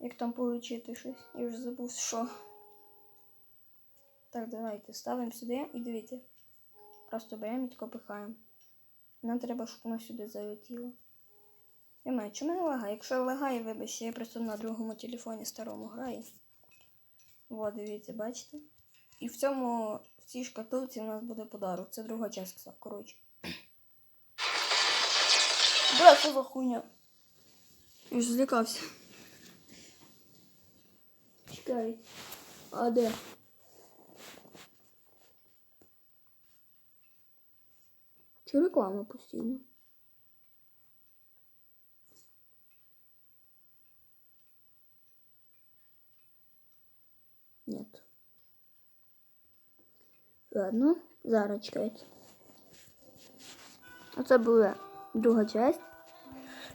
Як там получити щось? Я вже забув, що. Так, давайте ставимо сюди і дивіться. Просто беремо і тако пихаємо. Нам треба, щоб воно сюди залетіло. Я знаю, чому не лагає? Якщо лагає, вибачте, я просто на другому телефоні старому граю. От, дивіться, бачите? І в цьому в цій шкатулці у нас буде подарок. Це друга частина, коротше. Бля, що за хуйня? Я ж злякався. Чекай. А де? Чи реклама постійно? Нет. Ладно, зараз чекайте. Оце була друга часть.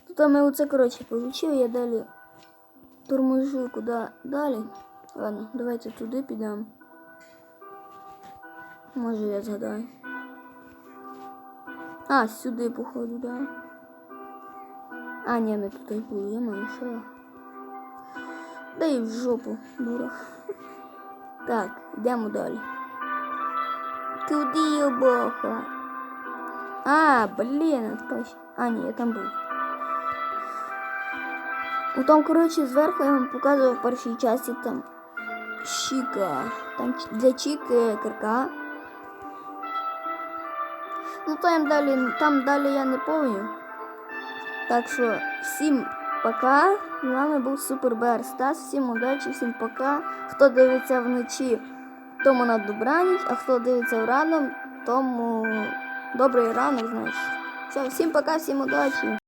Тут ми оце, коротше, получили, я далі торможу куди далі. Ладно, давайте туди підемо. Може я згадаю. А, сюди, походу, да. А, ні, не тут були, я маю що. я. Да і в жопу, дура. Так, йдемо далі. Куди обоха? А, блін, точно. А, ні, я там був. Ну там, коротше, зверху я вам показував в першій часті там Чіка. Там для Чіки кирка. Ну там далі, там далі я не помню. Так що всім пока. З вами був Супер Стас. Всім удачі, всім пока. Хто дивиться вночі, тому на добраніч, а хто дивиться рано, тому добрий ранок, значить. Все, всім пока, всім удачі.